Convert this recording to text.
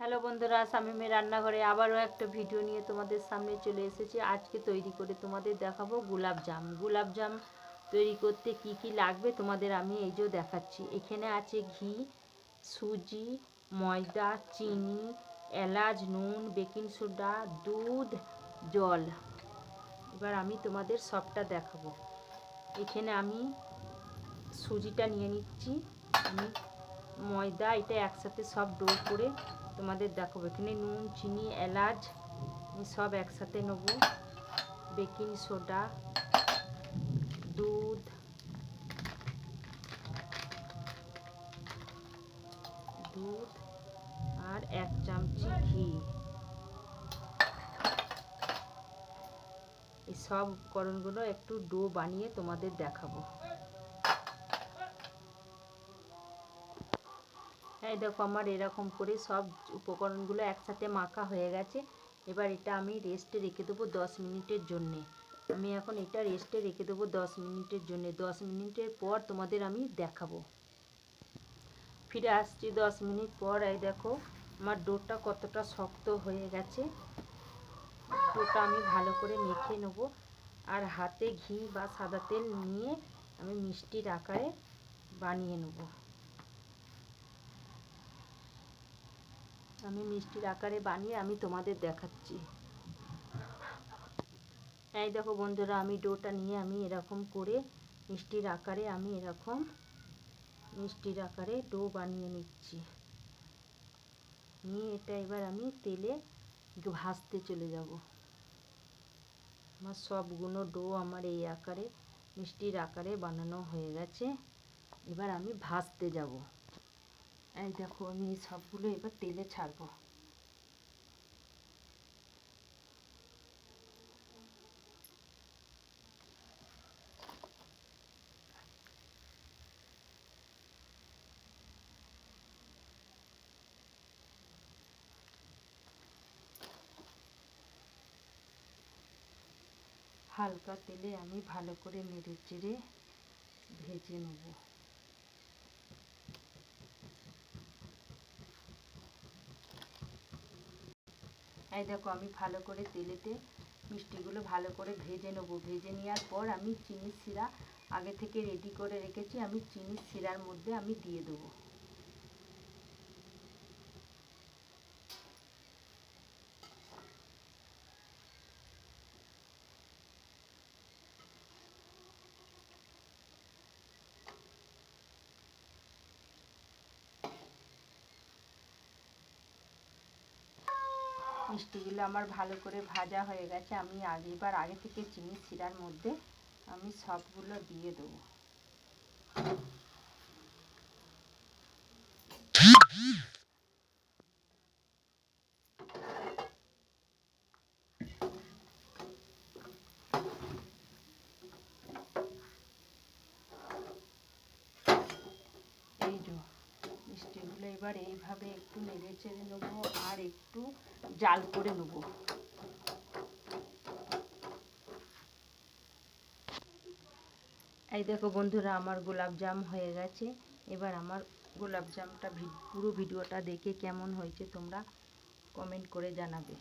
Hello বন্ধুরা, শামিমের রান্নাঘরে আবারও একটা ভিডিও নিয়ে তোমাদের সামনে চলে এসেছি। আজকে তৈরি করে তোমাদের দেখাবো গোলাপ জাম। গোলাপ জাম তৈরি করতে কি কি লাগবে তোমাদের আমি এই যে দেখাচ্ছি। এখানে আছে ঘি, সুজি, ময়দা, চিনি, এলাচ, নুন, বেকিং সোডা, দুধ, জল। এবার আমি তোমাদের সবটা দেখাবো। এখানে আমি সুজিটা নিয়ে নিচ্ছি। আমি ময়দা, এটা একসাথে সব ডো করে তোমাদের দেখাবো। এখানে নুন, চিনি, এলাচ সব একসাথে নেব। বেকিং সোডা, দুধ দুধ, আর এক চামচি ঘি। এই সব উপকরণগুলো একটু ডো বানিয়ে তোমাদের দেখাবো। এই দেখো আমার এরকম করে সব উপকরণগুলো একসাথে মাখা হয়ে গেছে। এবার এটা আমি রেস্টে রেখে দেবো দশ মিনিটের জন্যে। আমি এখন এটা রেস্টে রেখে দেবো দশ মিনিটের জন্যে। দশ মিনিটের পর তোমাদের আমি দেখাবো। ফিরে আসছি দশ মিনিট পর। এই দেখো আমার ডোটা কতটা শক্ত হয়ে গেছে। ডোটা আমি ভালো করে মেখে নেব। আর হাতে ঘি বা সাদা তেল নিয়ে আমি মিষ্টির আকারে বানিয়ে নেব। আমি মিষ্টির আকারে বানিয়ে আমি তোমাদের দেখাচ্ছি। এই দেখো বন্ধুরা, আমি ডোটা নিয়ে আমি এরকম করে মিষ্টির আকারে আমি এরকম মিষ্টির আকারে ডো বানিয়ে নিচ্ছি। নিয়ে এটা এবার আমি তেলে ভাজতে চলে যাব। আমার সবগুলো ডো আমার এই আকারে, মিষ্টির আকারে বানানো হয়ে গেছে। এবার আমি ভাজতে যাব। এই দেখো, আমি সবগুলো এবার তেলে ছাড়বো। হালকা তেলে আমি ভালো করে নেড়ে চেড়ে ভেজে নেব। এই দেখো আমি ভালো করে তেলেতে মিষ্টিগুলো ভালো করে ভেজে নেব। ভেজে নেওয়ার পর আমি চিনির শিরা আগে থেকে রেডি করে রেখেছি। আমি চিনির শিরার মধ্যে আমি দিয়ে দেবো। মিষ্টিগুলো আমার ভালো করে ভাজা হয়ে গেছে, আমি আগেবার আগে থেকে চিনি শিরার মধ্যে আমি সবগুলো দিয়ে দেবো। মিষ্টিগুলো এবার এইভাবে একটু নেড়ে চেড়ে নেব আর একটু জাল করে নেব। এই দেখো বন্ধুরা, আমার গোলাপ জাম হয়ে গেছে। এবার আমার গোলাপ জামটা পুরো ভিডিওটা দেখে কেমন হয়েছে তোমরা কমেন্ট করে জানাবে।